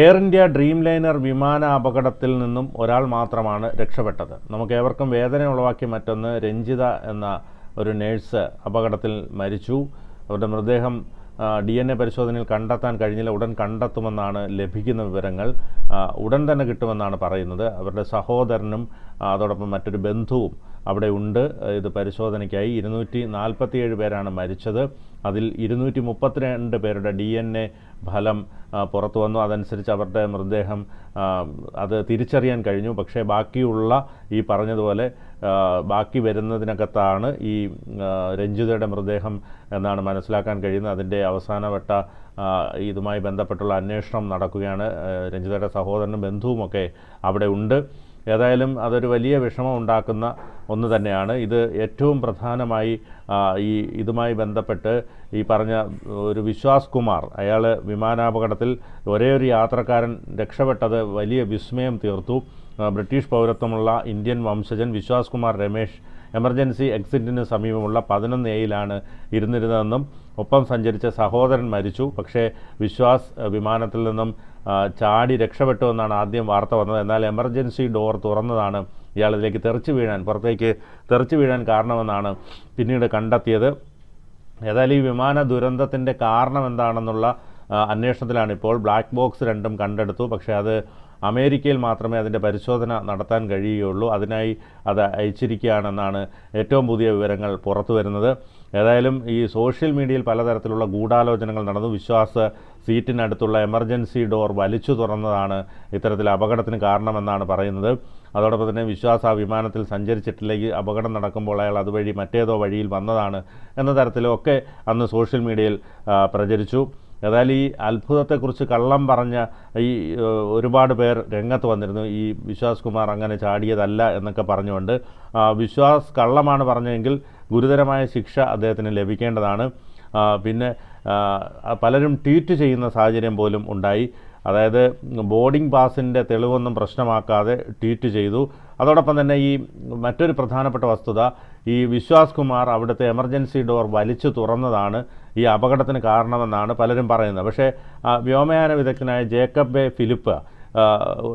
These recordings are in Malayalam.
എയർ ഇന്ത്യ ഡ്രീം ലൈനർ വിമാന അപകടത്തിൽ നിന്നും ഒരാൾ മാത്രമാണ് രക്ഷപ്പെട്ടത്. നമുക്ക് ഏവർക്കും വേദന ഉളവാക്കിയ മറ്റൊന്ന് രഞ്ജിത എന്ന ഒരു നേഴ്സ് അപകടത്തിൽ മരിച്ചു. അവരുടെ മൃതദേഹം ഡി എൻ എ പരിശോധനയിൽ കണ്ടെത്താൻ കഴിഞ്ഞില്ല. ഉടൻ കണ്ടെത്തുമെന്നാണ് ലഭിക്കുന്ന വിവരങ്ങൾ. ഉടൻ തന്നെ കിട്ടുമെന്നാണ് പറയുന്നത്. അവരുടെ സഹോദരനും അതോടൊപ്പം മറ്റൊരു ബന്ധുവും അവിടെ ഉണ്ട്. ഇത് പരിശോധനയ്ക്കായി. ഇരുന്നൂറ്റി നാൽപ്പത്തിയേഴ് പേരാണ് മരിച്ചത്. അതിൽ ഇരുന്നൂറ്റി മുപ്പത്തിരണ്ട് പേരുടെ ഡി എൻ എ ഫലം പുറത്തു വന്നു. അതനുസരിച്ച് അവരുടെ മൃതദേഹം അത് തിരിച്ചറിയാൻ കഴിഞ്ഞു. പക്ഷേ ബാക്കിയുള്ള ഈ പറഞ്ഞതുപോലെ ബാക്കി വരുന്നതിനകത്താണ് ഈ രഞ്ജിതയുടെ മൃതദേഹം എന്നാണ് മനസ്സിലാക്കാൻ കഴിയുന്നത്. അതിന്റെ അവസാനവട്ട ഇതുമായി ബന്ധപ്പെട്ടുള്ള അന്വേഷണം നടക്കുകയാണ്. രഞ്ജിതയുടെ സഹോദരനും ബന്ധുവുമൊക്കെ അവിടെ ഉണ്ട്. ഏതായാലും അതൊരു വലിയ വിഷമം ഉണ്ടാക്കുന്ന ഒന്ന് തന്നെയാണ്. ഇത് ഏറ്റവും പ്രധാനമായി ഈ ഇതുമായി ബന്ധപ്പെട്ട് ഈ പറഞ്ഞ ഒരു വിശ്വാസ് കുമാർ അയാൾ വിമാനാപകടത്തിൽ ഒരേ ഒരു യാത്രക്കാരൻ രക്ഷപ്പെട്ടത് വലിയ വിസ്മയം തീർത്തു. ബ്രിട്ടീഷ് പൗരത്വമുള്ള ഇന്ത്യൻ വംശജൻ വിശ്വാസ് കുമാർ രമേശ് എമർജൻസി എക്സിറ്റിന് സമീപമുള്ള പതിനൊന്ന് എയിലാണ് ഇരുന്നിരുന്നതെന്നും ഒപ്പം സഞ്ചരിച്ച സഹോദരൻ മരിച്ചു. പക്ഷേ വിശ്വാസ് വിമാനത്തിൽ നിന്നും ചാടി രക്ഷപ്പെട്ടു എന്നാണ് ആദ്യം വാർത്ത വന്നത്. എന്നാൽ എമർജൻസി ഡോർ തുറന്നതാണ് ഇയാൾ ഇതിലേക്ക് തെറിച്ചു വീഴാൻ പുറത്തേക്ക് തെറിച്ചു വീഴാൻ കാരണമെന്നാണ് പിന്നീട് കണ്ടെത്തിയത്. ഏതായാലും ഈ വിമാന ദുരന്തത്തിന്റെ കാരണം എന്താണെന്നുള്ള അന്വേഷണത്തിലാണ് ഇപ്പോൾ. ബ്ലാക്ക് ബോക്സ് രണ്ടും കണ്ടെടുത്തു. പക്ഷേ അത് അമേരിക്കയിൽ മാത്രമേ അതിന്റെ പരിശോധന നടത്താൻ കഴിയുകയുള്ളൂ. അതിനായി അത് അയച്ചിരിക്കുകയാണെന്നാണ് ഏറ്റവും പുതിയ വിവരങ്ങൾ പുറത്തു വരുന്നത്. ഏതായാലും ഈ സോഷ്യൽ മീഡിയയിൽ പലതരത്തിലുള്ള ഗൂഢാലോചനകൾ നടന്നു. വിശ്വാസ സീറ്റിനടുത്തുള്ള എമർജൻസി ഡോർ വലിച്ചു തുറന്നതാണ് ഇത്തരത്തിൽ അപകടത്തിന് കാരണമെന്നാണ് പറയുന്നത്. അതോടൊപ്പം തന്നെ വിശ്വാസ വിമാനത്തിൽ സഞ്ചരിച്ചിട്ടില്ലെങ്കിൽ അപകടം നടക്കുമ്പോൾ അയാൾ അതുവഴി മറ്റേതോ വഴിയിൽ വന്നതാണ് എന്ന തരത്തിലൊക്കെ അന്ന് സോഷ്യൽ മീഡിയയിൽ പ്രചരിച്ചു. ഏതായാലും ഈ അത്ഭുതത്തെക്കുറിച്ച് കള്ളം പറഞ്ഞ ഈ ഒരുപാട് പേർ രംഗത്ത് വന്നിരുന്നു. ഈ വിശ്വാസ് കുമാർ അങ്ങനെ ചാടിയതല്ല എന്നൊക്കെ പറഞ്ഞുകൊണ്ട് വിശ്വാസ് കള്ളമാണ് പറഞ്ഞതെങ്കിൽ ഗുരുതരമായ ശിക്ഷ അദ്ദേഹത്തിന് ലഭിക്കേണ്ടതാണ്. പിന്നെ പലരും ട്വീറ്റ് ചെയ്യുന്ന സാഹചര്യം പോലും ഉണ്ടായി. അതായത് ബോർഡിംഗ് പാസിന്റെ തെളിവൊന്നും പ്രശ്നമാക്കാതെ ട്വീറ്റ് ചെയ്തു. അതോടൊപ്പം തന്നെ ഈ മറ്റൊരു പ്രധാനപ്പെട്ട വസ്തുത ഈ വിശ്വാസ് കുമാർ അവിടുത്തെ എമർജൻസി ഡോർ വലിച്ചു തുറന്നതാണ് ഈ അപകടത്തിന് കാരണമെന്നാണ് പലരും പറയുന്നത്. പക്ഷേ വ്യോമയാന വിദഗ്ധനായ ജേക്കബ് ബെ ഫിലിപ്പ്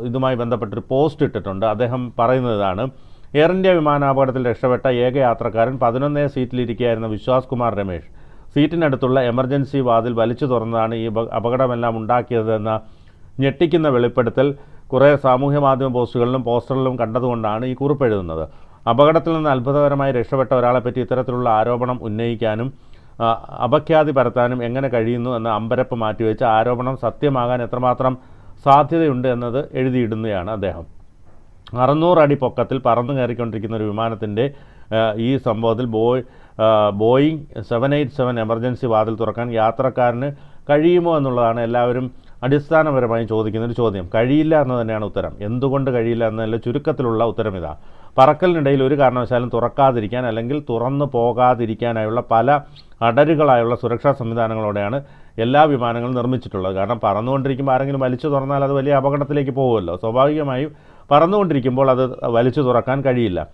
ഇതുമായി ബന്ധപ്പെട്ടൊരു പോസ്റ്റ് ഇട്ടിട്ടുണ്ട്. അദ്ദേഹം പറയുന്നതാണ് എയർ ഇന്ത്യ വിമാനാപകടത്തിൽ രക്ഷപ്പെട്ട ഏക യാത്രക്കാരൻ പതിനൊന്നേ സീറ്റിലിരിക്കുകയായിരുന്ന വിശ്വാസ് കുമാർ രമേശ്. സീറ്റിനടുത്തുള്ള എമർജൻസി വാതിൽ വലിച്ചു തുറന്നതാണ് ഈ അപ- അപകടമെല്ലാം ഉണ്ടാക്കിയതെന്ന ഞെട്ടിക്കുന്ന വെളിപ്പെടുത്തൽ കുറേ സാമൂഹ്യ മാധ്യമ പോസ്റ്റുകളിലും പോസ്റ്ററിലും കണ്ടതുകൊണ്ടാണ് ഈ കുറിപ്പ് എഴുതുന്നത്. അപകടത്തിൽ നിന്ന് അത്ഭുതകരമായി രക്ഷപ്പെട്ട ഒരാളെപ്പറ്റി ഇത്തരത്തിലുള്ള ആരോപണം ഉന്നയിക്കാനും അപഖ്യാതി പരത്താനും എങ്ങനെ കഴിയുന്നു എന്ന അമ്പരപ്പ് മാറ്റിവെച്ച് ആരോപണം സത്യമാകാൻ എത്രമാത്രം സാധ്യതയുണ്ട് എന്നത് എഴുതിയിടുന്നതാണ് അദ്ദേഹം. അറുന്നൂറ് അടി പൊക്കത്തിൽ പറന്നു കയറിക്കൊണ്ടിരിക്കുന്ന ഒരു വിമാനത്തിന്റെ ഈ സംഭവത്തിൽ boy Boeing seven eight seven emergency വാതിൽ തുറക്കാൻ യാത്രക്കാരന് കഴിയുമോ എന്നുള്ളതാണ് എല്ലാവരും അടിസ്ഥാനപരമായി ചോദിക്കുന്ന ഒരു ചോദ്യം. കഴിയില്ല എന്ന് തന്നെയാണ് ഉത്തരം. എന്തുകൊണ്ട് കഴിയില്ല എന്നതിന്റെ ചുരുക്കത്തിലുള്ള ഉത്തരം ഇതാ. പറക്കലിനിടയിൽ ഒരു കാരണവശാലും തുറക്കാതിരിക്കാൻ അല്ലെങ്കിൽ തുറന്നു പോകാതിരിക്കാനായുള്ള പല അടരുകളായുള്ള സുരക്ഷാ സംവിധാനങ്ങളോടെയാണ് എല്ലാ വിമാനങ്ങളും നിർമ്മിച്ചിട്ടുള്ളത്. കാരണം പറന്നുകൊണ്ടിരിക്കുമ്പോൾ ആരെങ്കിലും വലിച്ചു തുറന്നാൽ അത് വലിയ അപകടത്തിലേക്ക് പോകുമല്ലോ. സ്വാഭാവികമായും പറന്നുകൊണ്ടിരിക്കുമ്പോൾ അത് വലിച്ചു തുറക്കാൻ കഴിയില്ല.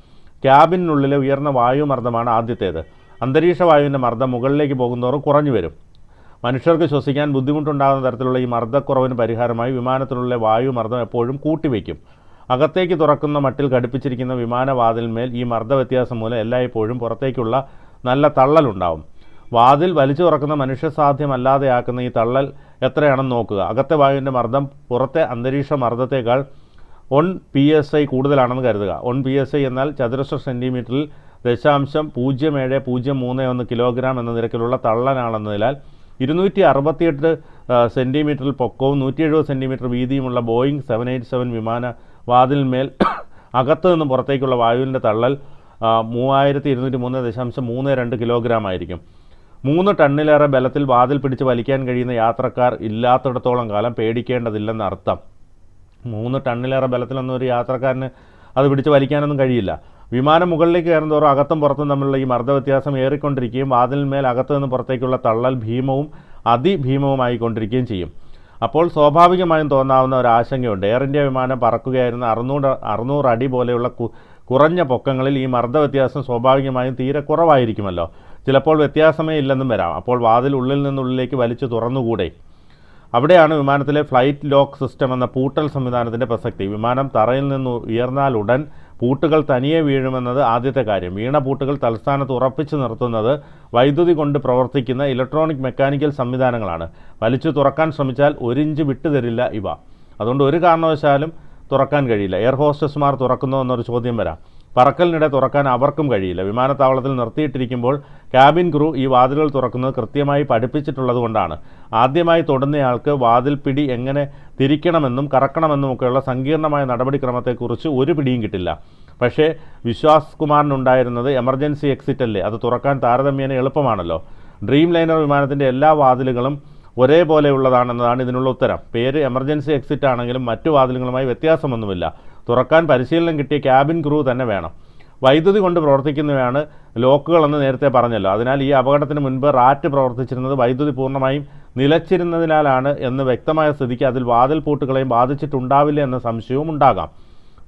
ക്യാബിനുള്ളിലെ ഉയർന്ന വായുമർദ്ദമാണ് ആദ്യത്തേത്. അന്തരീക്ഷ വായുവിന്റെ മർദ്ദം മുകളിലേക്ക് പോകുന്നതോറും കുറഞ്ഞു വരും. മനുഷ്യർക്ക് ശ്വസിക്കാൻ ബുദ്ധിമുട്ടുണ്ടാകുന്ന തരത്തിലുള്ള ഈ മർദ്ദക്കുറവിന് പരിഹാരമായി വിമാനത്തിനുള്ളിലെ വായുമർദ്ദം എപ്പോഴും കൂട്ടിവെക്കും. അകത്തേക്ക് തുറക്കുന്ന മട്ടിൽ ഘടിപ്പിച്ചിരിക്കുന്ന വിമാനവാതിലിന്മേൽ ഈ മർദ്ദ വ്യത്യാസം മൂലം എല്ലായ്പ്പോഴും പുറത്തേക്കുള്ള നല്ല തള്ളലുണ്ടാവും വാതിൽ വലിച്ചു തുറക്കുന്ന മനുഷ്യസാധ്യമല്ലാതെയാക്കുന്ന ഈ തള്ളൽ എത്രയാണെന്ന് നോക്കുക. അകത്തെ വായുവിന്റെ മർദ്ദം പുറത്തെ അന്തരീക്ഷ മർദ്ദത്തേക്കാൾ ഒൺ പി എസ് ഐ കൂടുതലാണെന്ന് കരുതുക. ഒൺ പി എസ് ഐ എന്നാൽ ചതുരശ്ര സെന്റിമീറ്ററിൽ ദശാംശം പൂജ്യം ഏഴ് പൂജ്യം മൂന്ന് ഒന്ന് കിലോഗ്രാം എന്ന നിരക്കിലുള്ള തള്ളനാണെന്നതിനാൽ ഇരുന്നൂറ്റി അറുപത്തിയെട്ട് സെന്റിമീറ്ററിൽ പൊക്കവും നൂറ്റി എഴുപത് സെന്റിമീറ്റർ വീതിയുമുള്ള ബോയിങ് സെവൻ എയ്റ്റ് സെവൻ വിമാന വാതിലിന്മേൽ അകത്തു നിന്നും പുറത്തേക്കുള്ള വായുവിന്റെ തള്ളൽ മൂവായിരത്തി ഇരുന്നൂറ്റി മൂന്ന് ദശാംശം മൂന്ന് രണ്ട് കിലോഗ്രാം ആയിരിക്കും. മൂന്ന് ടണ്ണിലേറെ ബലത്തിൽ വാതിൽ പിടിച്ച് വലിക്കാൻ കഴിയുന്ന യാത്രക്കാർ ഇല്ലാത്തിടത്തോളം കാലം പേടിക്കേണ്ടതില്ലെന്ന് അർത്ഥം മൂന്ന് ടണ്ണിലേറെ ബലത്തിലൊന്നും ഒരു യാത്രക്കാരന് അത് പിടിച്ച് വലിക്കാനൊന്നും കഴിയില്ല. വിമാനം മുകളിലേക്ക് കയറുന്നതോറും അകത്തും പുറത്തും തമ്മിലുള്ള ഈ മർദ്ദ വ്യത്യാസം ഏറിക്കൊണ്ടിരിക്കുകയും വാതിലിന്മേൽ അകത്തു നിന്ന് പുറത്തേക്കുള്ള തള്ളൽ ഭീമവും അതിഭീമവുമായിക്കൊണ്ടിരിക്കുകയും ചെയ്യും. അപ്പോൾ സ്വാഭാവികമായും തോന്നാവുന്ന ഒരു ആശങ്കയുണ്ട്. എയർ ഇന്ത്യ വിമാനം പറക്കുകയായിരുന്ന അറുന്നൂറ് അറുന്നൂറ് അടി പോലെയുള്ള കുറഞ്ഞ പൊക്കങ്ങളിൽ ഈ മർദ്ദ വ്യത്യാസം സ്വാഭാവികമായും തീരെ കുറവായിരിക്കുമല്ലോ. ചിലപ്പോൾ വ്യത്യാസമേ ഇല്ലെന്നും വരാം. അപ്പോൾ വാതിൽ ഉള്ളിൽ നിന്നുള്ളിലേക്ക് വലിച്ചു തുറന്നുകൂടെ? അവിടെയാണ് വിമാനത്തിലെ ഫ്ലൈറ്റ് ലോക്ക് സിസ്റ്റം എന്ന പൂട്ടൽ സംവിധാനത്തിന്റെ പ്രസക്തി. വിമാനം തറയിൽ നിന്ന് ഉയർന്നാലുടൻ പൂട്ടുകൾ തനിയെ വീഴുമെന്നത് ആദ്യത്തെ കാര്യം. വീണ പൂട്ടുകൾ തലസ്ഥാനത്ത് ഉറപ്പിച്ചു നിർത്തുന്നത് വൈദ്യുതി കൊണ്ട് പ്രവർത്തിക്കുന്ന ഇലക്ട്രോണിക് മെക്കാനിക്കൽ സംവിധാനങ്ങളാണ്. വലിച്ചു തുറക്കാൻ ശ്രമിച്ചാൽ ഒരിഞ്ച് വിട്ടുതരില്ല ഇവ. അതുകൊണ്ട് ഒരു കാരണവശാലും തുറക്കാൻ കഴിയില്ല. എയർ ഹോസ്റ്റസ്മാർ തുറക്കുന്നോ എന്നൊരു ചോദ്യം വരാം. പറക്കലിനിടെ തുറക്കാൻ അവർക്കും കഴിയില്ല. വിമാനത്താവളത്തിൽ നിർത്തിയിട്ടിരിക്കുമ്പോൾ ക്യാബിൻ ക്രൂ ഈ വാതിലുകൾ തുറക്കുന്നത് കൃത്യമായി പഠിപ്പിച്ചിട്ടുള്ളത് കൊണ്ടാണ് ആദ്യമായി തൊടുന്നയാൾക്ക് വാതിൽ പിടി എങ്ങനെ തിരിക്കണമെന്നും കറക്കണമെന്നുമൊക്കെയുള്ള സങ്കീർണമായ നടപടിക്രമത്തെക്കുറിച്ച് ഒരു പിടിയും കിട്ടില്ല. പക്ഷേ വിശ്വാസ് കുമാറിനുണ്ടായിരുന്നത് എമർജൻസി എക്സിറ്റ് അല്ലേ? അത് തുറക്കാൻ താരതമ്യേന എളുപ്പമാണല്ലോ. ഡ്രീം ലൈനർ വിമാനത്തിന്റെ എല്ലാ വാതിലുകളും ഒരേപോലെയുള്ളതാണെന്നതാണ് ഇതിനുള്ള ഉത്തരം. പേര് എമർജൻസി എക്സിറ്റ് ആണെങ്കിലും മറ്റു വാതിലുകളുമായി വ്യത്യാസമൊന്നുമില്ല. തുറക്കാൻ പരിശീലനം കിട്ടിയ ക്യാബിൻ ക്രൂ തന്നെ വേണം. വൈദ്യുതി കൊണ്ട് പ്രവർത്തിക്കുന്നവയാണ് ലോക്കുകളെന്ന് നേരത്തെ പറഞ്ഞല്ലോ. അതിനാൽ ഈ അപകടത്തിന് മുൻപ് റാറ്റ് പ്രവർത്തിച്ചിരുന്നത് വൈദ്യുതി പൂർണമായും നിലച്ചിരുന്നതിനാലാണ് എന്ന് വ്യക്തമായ സ്ഥിതിക്ക് അതിൽ വാതിൽ പൂട്ടുകളെയും ബാധിച്ചിട്ടുണ്ടാവില്ല എന്ന സംശയവും ഉണ്ടാകാം.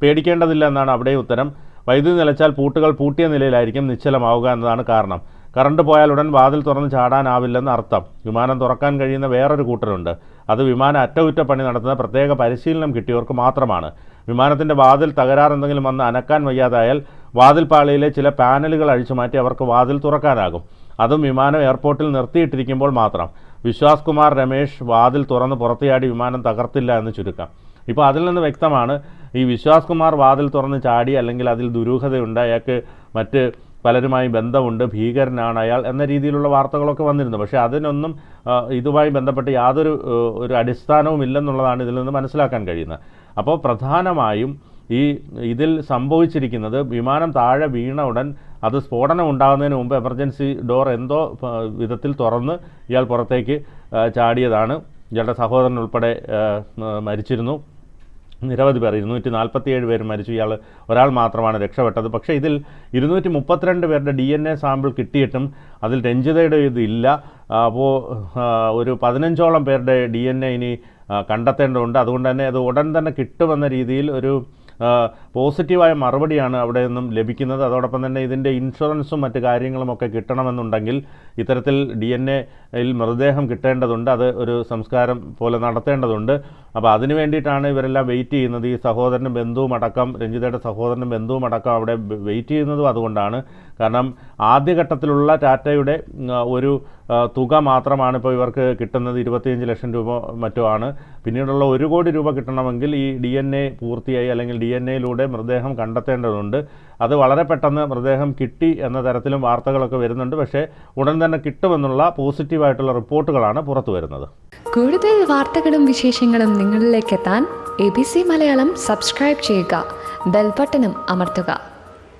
പേടിക്കേണ്ടതില്ല എന്നാണ് അവിടെ ഉത്തരം. വൈദ്യുതി നിലച്ചാൽ പൂട്ടുകൾ പൂട്ടിയ നിലയിലായിരിക്കും നിശ്ചലമാവുക എന്നതാണ് കാരണം. കറണ്ട് പോയാൽ ഉടൻ വാതിൽ തുറന്ന് ചാടാനാവില്ലെന്ന് അർത്ഥം. വിമാനം തുറക്കാൻ കഴിയുന്ന വേറൊരു കൂട്ടരുണ്ട്. അത് വിമാന അറ്റകുറ്റപ്പണി നടത്തുന്ന പ്രത്യേക പരിശീലനം കിട്ടിയവർക്ക് മാത്രമാണ്. വിമാനത്തിന്റെ വാതിൽ തകരാറെന്തെങ്കിലും വന്ന് അനക്കാൻ വയ്യാതായാൽ വാതിൽ പാളിയിലെ ചില പാനലുകൾ അഴിച്ചു മാറ്റി അവർക്ക് വാതിൽ തുറക്കാനാകും. അതും വിമാനം എയർപോർട്ടിൽ നിർത്തിയിട്ടിരിക്കുമ്പോൾ മാത്രം. വിശ്വാസ് കുമാർ രമേഷ് വാതിൽ തുറന്ന് പുറത്തുചാടി വിമാനം തകർത്തില്ല എന്ന് ചുരുക്കം. ഇപ്പോൾ അതിൽ നിന്ന് വ്യക്തമാണ് ഈ വിശ്വാസ് കുമാർ വാതിൽ തുറന്ന് ചാടി അല്ലെങ്കിൽ അതിൽ ദുരൂഹതയുണ്ട് അയാൾക്ക് മറ്റ് പലരുമായി ബന്ധമുണ്ട് ഭീകരനാണ് അയാൾ എന്ന രീതിയിലുള്ള വാർത്തകളൊക്കെ വന്നിരുന്നു. പക്ഷേ അതിനൊന്നും ഇതുമായി ബന്ധപ്പെട്ട് യാതൊരു ഒരു അടിസ്ഥാനവും ഇല്ലെന്നുള്ളതാണ് ഇതിൽ നിന്ന് മനസ്സിലാക്കാൻ കഴിയുന്നത്. അപ്പോൾ പ്രധാനമായും ഈ ഇതിൽ സംഭവിച്ചിരിക്കുന്നത് വിമാനം താഴെ വീണ ഉടൻ അത് സ്ഫോടനം ഉണ്ടാകുന്നതിന് മുമ്പ് എമർജൻസി ഡോർ എന്തോ വിധത്തിൽ തുറന്ന് ഇയാൾ പുറത്തേക്ക് ചാടിയതാണ്. ഇയാളുടെ സഹോദരൻ ഉൾപ്പെടെ മരിച്ചിരുന്നു. നിരവധി പേർ ഇരുന്നൂറ്റി നാൽപ്പത്തിയേഴ് പേര് മരിച്ചു. ഇയാൾ ഒരാൾ മാത്രമാണ് രക്ഷപ്പെട്ടത്. പക്ഷേ ഇതിൽ ഇരുന്നൂറ്റി മുപ്പത്തിരണ്ട് പേരുടെ ഡി എൻ എ സാമ്പിൾ കിട്ടിയിട്ടും അതിൽ രഞ്ജിതയുടെ ഇത് ഇല്ല. അപ്പോൾ ഒരു പതിനഞ്ചോളം പേരുടെ ഡി എൻ എ ഇനി കണ്ടെത്തേണ്ടതുണ്ട്. അതുകൊണ്ട് തന്നെ അത് ഉടൻ തന്നെ കിട്ടുമെന്ന രീതിയിൽ ഒരു പോസിറ്റീവായ മറുപടിയാണ് അവിടെ നിന്നും ലഭിക്കുന്നത്. അതോടൊപ്പം തന്നെ ഇതിന്റെ ഇൻഷുറൻസും മറ്റു കാര്യങ്ങളും ഒക്കെ കിട്ടണമെന്നുണ്ടെങ്കിൽ ഇത്തരത്തിൽ ഡി എൻ എയിൽ മൃതദേഹം കിട്ടേണ്ടതുണ്ട്. അത് ഒരു സംസ്കാരം പോലെ നടത്തേണ്ടതുണ്ട്. അപ്പോൾ അതിന് വേണ്ടിയിട്ടാണ് ഇവരെല്ലാം വെയിറ്റ് ചെയ്യുന്നത്. ഈ സഹോദരനും ബന്ധുവും അടക്കം രഞ്ജിതയുടെ സഹോദരനും ബന്ധുവും അടക്കം അവിടെ വെയിറ്റ് ചെയ്യുന്നതും അതുകൊണ്ടാണ്. കാരണം ആദ്യഘട്ടത്തിലുള്ള ടാറ്റയുടെ ഒരു തുക മാത്രമാണ് ഇപ്പോൾ ഇവർക്ക് കിട്ടുന്നത്. ഇരുപത്തിയഞ്ച് ലക്ഷം രൂപ മറ്റോ ആണ്. പിന്നീടുള്ള ഒരു കോടി രൂപ കിട്ടണമെങ്കിൽ ഈ ഡി എൻ എ പൂർത്തിയായി അല്ലെങ്കിൽ ഡി എൻ എയിലൂടെ മൃതദേഹം കണ്ടെത്തേണ്ടതുണ്ട്. അത് വളരെ പെട്ടെന്ന് മൃതദേഹം കിട്ടി എന്ന തരത്തിലും വാർത്തകളൊക്കെ വരുന്നുണ്ട്. പക്ഷേ ഉടൻ തന്നെ കിട്ടുമെന്നുള്ള പോസിറ്റീവായിട്ടുള്ള റിപ്പോർട്ടുകളാണ് പുറത്തു വരുന്നത്. കൂടുതൽ വാർത്തകളും വിശേഷങ്ങളും നിങ്ങളിലേക്ക് എത്താൻ A B C Malayalam subscribe ചെയ്യുക. ബെൽബട്ടനും അമർത്തുക.